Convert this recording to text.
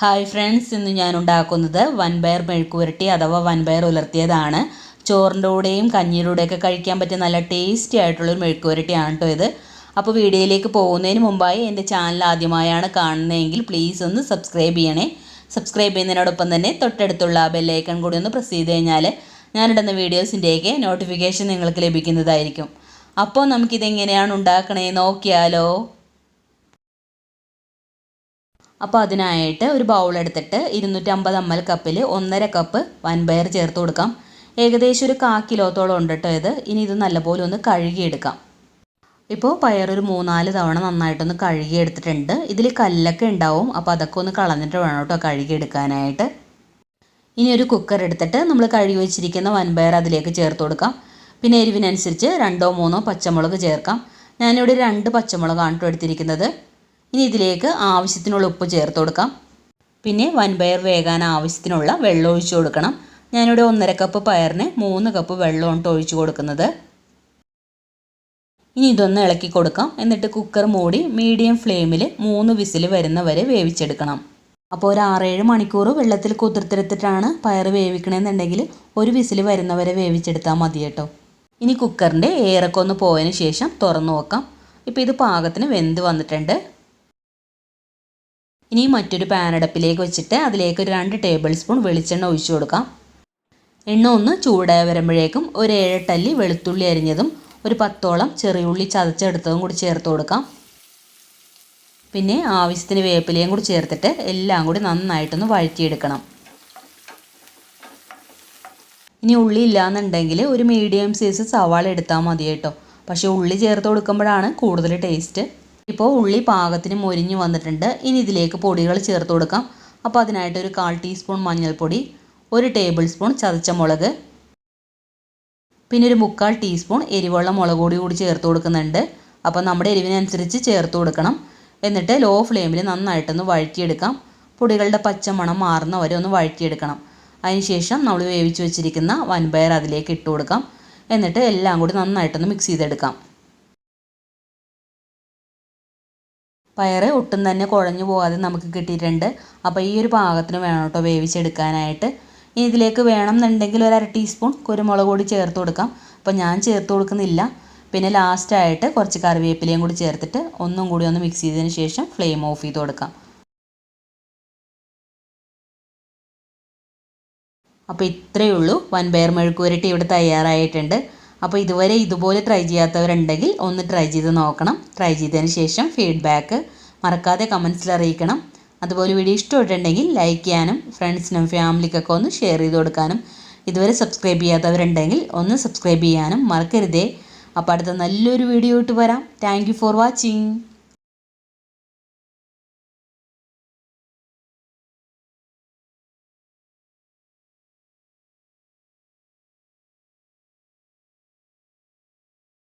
Hi friends ഇന്ന് ഞാൻ ഉണ്ടാക്കുന്നത് വൻപയർ മെഴുക്കുവരട്ടി അഥവാ വൻപയർ ഉലർത്തിയതാണ്. ചോറിന്റെ കൂടെയും കഞ്ഞിയുടെ കൂടെയൊക്കെ കഴിക്കാൻ പറ്റിയ നല്ല ടേസ്റ്റി ആയിട്ടുള്ളൊരു മെഴുക്കുവരട്ടിയാണ് കേട്ടോ ഇത്. അപ്പോൾ വീഡിയോയിലേക്ക് പോകുന്നതിന് മുമ്പായി എന്റെ ചാനൽ ആദ്യമായാണ് കാണുന്നതെങ്കിൽ പ്ലീസ് ഒന്ന് സബ്സ്ക്രൈബ് ചെയ്യണേ. സബ്സ്ക്രൈബ് ചെയ്യുന്നതിനോടൊപ്പം തന്നെ തൊട്ടടുത്തുള്ള ബെല്ലൈക്കൺ കൂടി ഒന്ന് പ്രസ് ചെയ്ത് കഴിഞ്ഞാൽ ഞാനിടുന്ന വീഡിയോസിന്റെയൊക്കെ നോട്ടിഫിക്കേഷൻ നിങ്ങൾക്ക് ലഭിക്കുന്നതായിരിക്കും. അപ്പോൾ നമുക്കിതെങ്ങനെയാണ് ഉണ്ടാക്കണേ? നോക്കിയാലോ? അപ്പോൾ അതിനായിട്ട് ഒരു ബൗൾ എടുത്തിട്ട് ഇരുന്നൂറ്റമ്പത് എം എൽ കപ്പിൽ ഒന്നര കപ്പ് വൻപയർ ചേർത്ത് കൊടുക്കാം. ഏകദേശം ഒരു കാ കിലോത്തോളം ഉണ്ട് കേട്ടോ ഇത്. ഇനി ഇത് നല്ലപോലെ ഒന്ന് കഴുകിയെടുക്കാം. ഇപ്പോൾ പയർ ഒരു മൂന്നാൽ തവണ നന്നായിട്ടൊന്ന് കഴുകിയെടുത്തിട്ടുണ്ട്. ഇതിൽ കല്ലൊക്കെ ഉണ്ടാവും. അപ്പോൾ അതൊക്കെ ഒന്ന് കളഞ്ഞിട്ട് വേണം കേട്ടോ കഴുകിയെടുക്കാനായിട്ട്. ഇനി ഒരു കുക്കർ എടുത്തിട്ട് നമ്മൾ കഴുകി വെച്ചിരിക്കുന്ന വൻപയർ അതിലേക്ക് ചേർത്ത് കൊടുക്കാം. പിന്നെ എരിവിനനുസരിച്ച് രണ്ടോ മൂന്നോ പച്ചമുളക് ചേർക്കാം. ഞാനിവിടെ രണ്ട് പച്ചമുളകാണ് എടുത്തിരിക്കുന്നത്. ഇനി ഇതിലേക്ക് ആവശ്യത്തിനുള്ള ഉപ്പ് ചേർത്ത് കൊടുക്കാം. പിന്നെ വൻപയർ വേകാൻ ആവശ്യത്തിനുള്ള വെള്ളം ഒഴിച്ചു കൊടുക്കണം. ഞാനിവിടെ ഒന്നര കപ്പ് പയറിന് മൂന്ന് കപ്പ് വെള്ളമാണ് ഒഴിച്ചു കൊടുക്കുന്നത്. ഇനി ഇതൊന്ന് ഇളക്കി കൊടുക്കാം. എന്നിട്ട് കുക്കർ മൂടി മീഡിയം ഫ്ലെയിമിൽ മൂന്ന് വിസിൽ വരുന്ന വരെ വേവിച്ചെടുക്കണം. അപ്പോൾ ഒരു ആറേഴ് മണിക്കൂർ വെള്ളത്തിൽ കുതിർത്തെടുത്തിട്ടാണ് പയർ വേവിക്കണമെന്നുണ്ടെങ്കിൽ ഒരു വിസിൽ വരുന്ന വരെ വേവിച്ചെടുത്താൽ മതി കേട്ടോ. ഇനി കുക്കറിന്റെ ഏറൊക്കെ ഒന്ന് പോയതിന് ശേഷം തുറന്നു നോക്കാം. ഇപ്പോൾ ഇത് പാകത്തിന് വെന്ത് വന്നിട്ടുണ്ട്. ഇനി മറ്റൊരു പാൻ അടപ്പിലേക്ക് വെച്ചിട്ട് അതിലേക്ക് ഒരു രണ്ട് ടേബിൾ സ്പൂൺ വെളിച്ചെണ്ണ ഒഴിച്ചു കൊടുക്കാം. എണ്ണ ഒന്ന് ചൂടായി വരുമ്പോഴേക്കും ഒരു ഏഴെട്ടല്ലി വെളുത്തുള്ളി അരിഞ്ഞതും ഒരു പത്തോളം ചെറിയുള്ളി ചതച്ചെടുത്തതും കൂടി ചേർത്ത് കൊടുക്കാം. പിന്നെ ആവശ്യത്തിന് വേപ്പിലയും കൂടി ചേർത്തിട്ട് എല്ലാം കൂടി നന്നായിട്ടൊന്ന് വഴറ്റിയെടുക്കണം. ഇനി ഉള്ളി ഇല്ലയെന്നുണ്ടെങ്കിൽ ഒരു മീഡിയം സൈസ് സവാള എടുത്താൽ മതി കേട്ടോ. പക്ഷേ ഉള്ളി ചേർത്ത് കൊടുക്കുമ്പോഴാണ് കൂടുതൽ ടേസ്റ്റ് ഇപ്പോൾ ഉള്ളി പാകത്തിന് മൊരിഞ്ഞ് വന്നിട്ടുണ്ട്. ഇനി ഇതിലേക്ക് പൊടികൾ ചേർത്ത് കൊടുക്കാം. അപ്പോൾ അതിനായിട്ട് ഒരു കാൽ ടീസ്പൂൺ മഞ്ഞൾപ്പൊടി ഒരു ടേബിൾ സ്പൂൺ ചതച്ച മുളക് പിന്നെ ഒരു മുക്കാൽ ടീസ്പൂൺ എരിവുള്ള മുളക് പൊടി കൂടി ചേർത്ത് കൊടുക്കുന്നുണ്ട്. അപ്പോൾ നമ്മുടെ എരിവിനനുസരിച്ച് ചേർത്ത് കൊടുക്കണം. എന്നിട്ട് ലോ ഫ്ലെയിമിൽ നന്നായിട്ടൊന്ന് വഴറ്റിയെടുക്കാം. പൊടികളുടെ പച്ചമണം മാറുന്ന വരെ ഒന്ന് വഴറ്റിയെടുക്കണം. അതിനുശേഷം നമ്മൾ വേവിച്ച് വെച്ചിരിക്കുന്ന വൻപയർ അതിലേക്ക് ഇട്ട് കൊടുക്കാം. എന്നിട്ട് എല്ലാം കൂടി നന്നായിട്ടൊന്ന് മിക്സ് ചെയ്തെടുക്കാം. പയറ് ഒട്ടും തന്നെ കുഴഞ്ഞു പോകാതെ നമുക്ക് കിട്ടിയിട്ടുണ്ട്. അപ്പോൾ ഈ ഒരു പാകത്തിന് വേണം കേട്ടോ വേവിച്ചെടുക്കാനായിട്ട്. ഇനി ഇതിലേക്ക് വേണം എന്നുണ്ടെങ്കിൽ ഒരു അര ടീസ്പൂൺ കുരുമുളക് കൂടി ചേർത്ത് കൊടുക്കാം. അപ്പോൾ ഞാൻ ചേർത്ത് കൊടുക്കുന്നില്ല. പിന്നെ ലാസ്റ്റായിട്ട് കുറച്ച് കറിവേപ്പിലയും കൂടി ചേർത്തിട്ട് ഒന്നും കൂടി ഒന്ന് മിക്സ് ചെയ്തതിന് ശേഷം ഫ്ലെയിം ഓഫ് ചെയ്ത് കൊടുക്കാം. അപ്പോൾ ഇത്രയേ ഉള്ളൂ. വൻപയർ മെഴുക്കുവരട്ടി ഇവിടെ തയ്യാറായിട്ടുണ്ട്. അപ്പോൾ ഇതുവരെ ഇതുപോലെ ട്രൈ ചെയ്യാത്തവരുണ്ടെങ്കിൽ ഒന്ന് ട്രൈ ചെയ്ത് നോക്കണം. ട്രൈ ചെയ്തതിന് ശേഷം ഫീഡ്ബാക്ക് മറക്കാതെ കമൻസിൽ അറിയിക്കണം. അതുപോലെ വീഡിയോ ഇഷ്ടപ്പെട്ടിട്ടുണ്ടെങ്കിൽ ലൈക്ക് ചെയ്യാനും ഫ്രണ്ട്സിനും ഫാമിലിക്കൊക്കെ ഒന്ന് ഷെയർ ചെയ്ത് കൊടുക്കാനും ഇതുവരെ സബ്സ്ക്രൈബ് ചെയ്യാത്തവരുണ്ടെങ്കിൽ ഒന്ന് സബ്സ്ക്രൈബ് ചെയ്യാനും മറക്കരുതേ. അപ്പോൾ അടുത്ത നല്ലൊരു വീഡിയോ ഇട്ട് വരാം. Thank for watching